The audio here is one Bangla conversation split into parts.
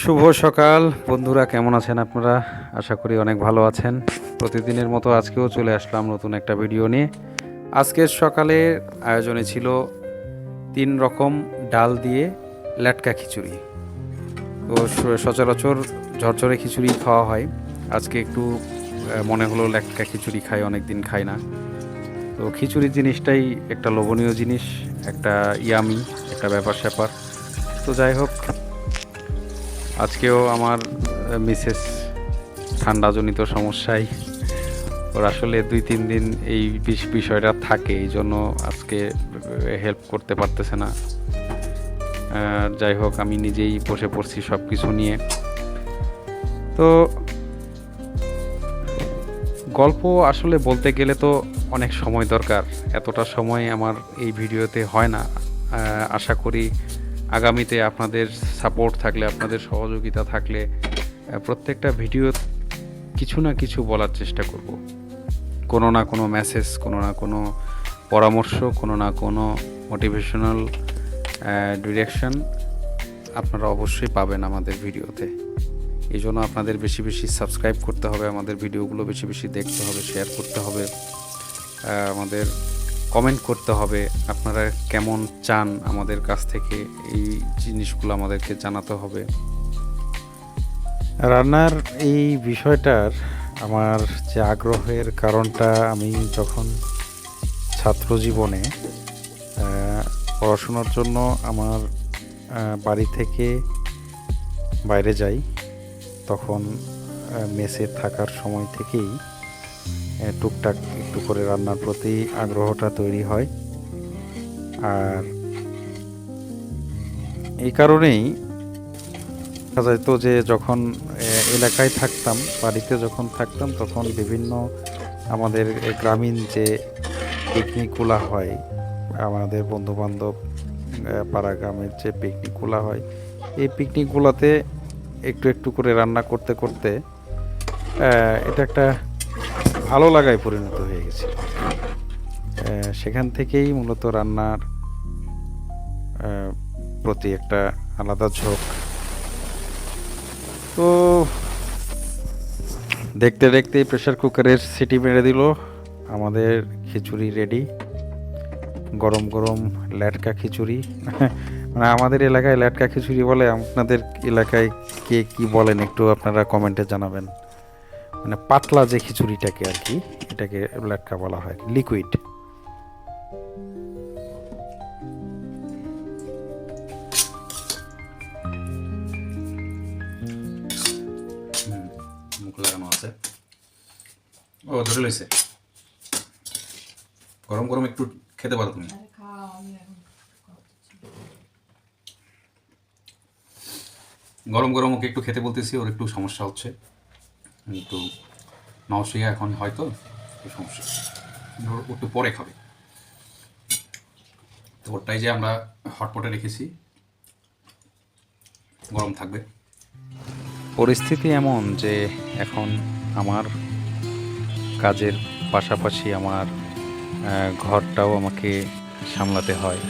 শুভ সকাল। বন্ধুরা, কেমন আছেন আপনারা? আশা করি অনেক ভালো আছেন। প্রতিদিনের মতো আজকেও চলে আসলাম নতুন একটা ভিডিও নিয়ে। আজকের সকালে আয়োজনে ছিল তিন রকম ডাল দিয়ে ল্যাটকা খিচুড়ি। তো সচরাচর ঝরঝরে খিচুড়ি খাওয়া হয়। আজকে একটু মনে হলো ল্যাটকা খিচুড়ি খাই অনেক দিন খাই না। তো খিচুড়ি জিনিসটাই একটা লোভনীয় জিনিস, একটা ইয়ামি, একটা ব্যাপার স্যাপার তো যাই হোক আজকেও আমার মিসেস ঠান্ডাজনিত সমস্যায়। ওর আসলে দুই, তিন দিন এই বিষ- বিষয়টা থাকে, এই জন্য আজকে হেল্প করতে পারতেছে না। যাই হোক, আমি নিজেই বসে পড়ছি সব কিছু নিয়ে। তো গল্প আসলে বলতে গেলে তো অনেক সময় দরকার। এতটা সময় আমার এই ভিডিওতে হয় না। আশা করি আগামীতে আপনাদের সাপোর্ট থাকলে, আপনাদের সহযোগিতা থাকলে প্রত্যেকটা ভিডিও কিছু না কিছু বলার চেষ্টা করব। কোনো না কোনো মেসেজ কোনো না কোনো পরামর্শ, কোনো না কোনো মোটিভেশনাল ডিরেকশন আপনারা অবশ্যই পাবেন আমাদের ভিডিওতে এই জন্য আপনাদের বেশি বেশি সাবস্ক্রাইব করতে হবে, আমাদের ভিডিওগুলো বেশি বেশি দেখতে হবে শেয়ার করতে হবে। আমাদের কমেন্ট করতে হবে, আপনারা কেমন চান আমাদের কাছ থেকে এই জিনিসগুলো আমাদেরকে জানাতে হবে। রান্নার এই বিষয়টার আমার যে আগ্রহের কারণটা আমি যখন ছাত্র জীবনে পড়াশোনার জন্য আমার বাড়ি থেকে বাইরে যাই, তখন মেসে থাকার সময় থেকেই টুকটাক একটু করে রান্নার প্রতি আগ্রহটা তৈরি হয়। আর এই কারণেই দেখা যেত যে যখন এলাকায় থাকতাম, বাড়িতে যখন থাকতাম, তখন বিভিন্ন আমাদের গ্রামীণ যে পিকনিকগুলো হয়, আমাদের বন্ধুবান্ধব পাড়া গ্রামের যে পিকনিকগুলা হয়, এই পিকনিকগুলোতে একটু একটু করে রান্না করতে করতে এটা একটা ভালো লাগায় পরিণত হয়ে গেছে। সেখান থেকেই মূলত রান্নার প্রতি একটা আলাদা ঝোঁক। তো দেখতে দেখতে প্রেশার কুকারের সিটি মেরে দিল। আমাদের খিচুড়ি রেডি গরম গরম ল্যাটকা খিচুড়ি। মানে আমাদের এলাকায় ল্যাটকা খিচুড়ি বলে, আপনাদের এলাকায় কে কি বলেন একটু আপনারা কমেন্টে জানাবেন। মানে পাতলা যে খিচুড়িটাকে আর কি এটাকে ল্যাটকা বলা হয় লিকুইড মুখ লাগানো আছে। ও ধরে লইছে। গরম গরম একটু খেতে পারো তুমি। গরম গরম ওকে একটু খেতে বলতেছি ওর একটু সমস্যা হচ্ছে। একটু নওসিয়া এখন হয়তো সমস্যা। ও পরে খাবে। তো ওরটাই যে আমরা হটপটে রেখেছি, গরম থাকবে। পরিস্থিতি এমন যে এখন আমার কাজের পাশাপাশি আমার ঘরটাও আমাকে সামলাতে হয়।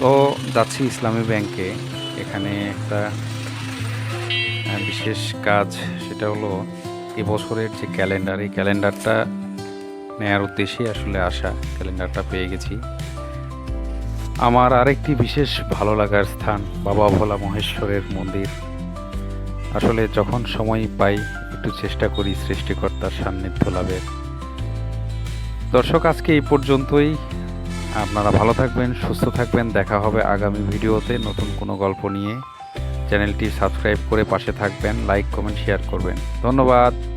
তো যাচ্ছি ইসলামী ব্যাংকে। এখানে একটা বিশেষ কাজ সেটা হলো এবছরের যে ক্যালেন্ডার, এই ক্যালেন্ডারটা নেয়ার উদ্দেশ্যে আসলে আসা, ক্যালেন্ডারটা পেয়ে গেছি। আমার আরেকটি বিশেষ ভালো লাগার স্থান বাবা ভোলা মহেশ্বরের মন্দির। আসলে যখন সময় পাই, একটু চেষ্টা করি সৃষ্টিকর্তার সান্নিধ্য লাভের। দর্শক, আজকে এই পর্যন্তই। আপনারা ভালো থাকবেন, সুস্থ থাকবেন। দেখা হবে আগামী ভিডিওতে নতুন কোনো গল্প নিয়ে। চ্যানেলটি সাবস্ক্রাইব করে পাশে থাকবেন লাইক কমেন্ট শেয়ার করবেন। ধন্যবাদ।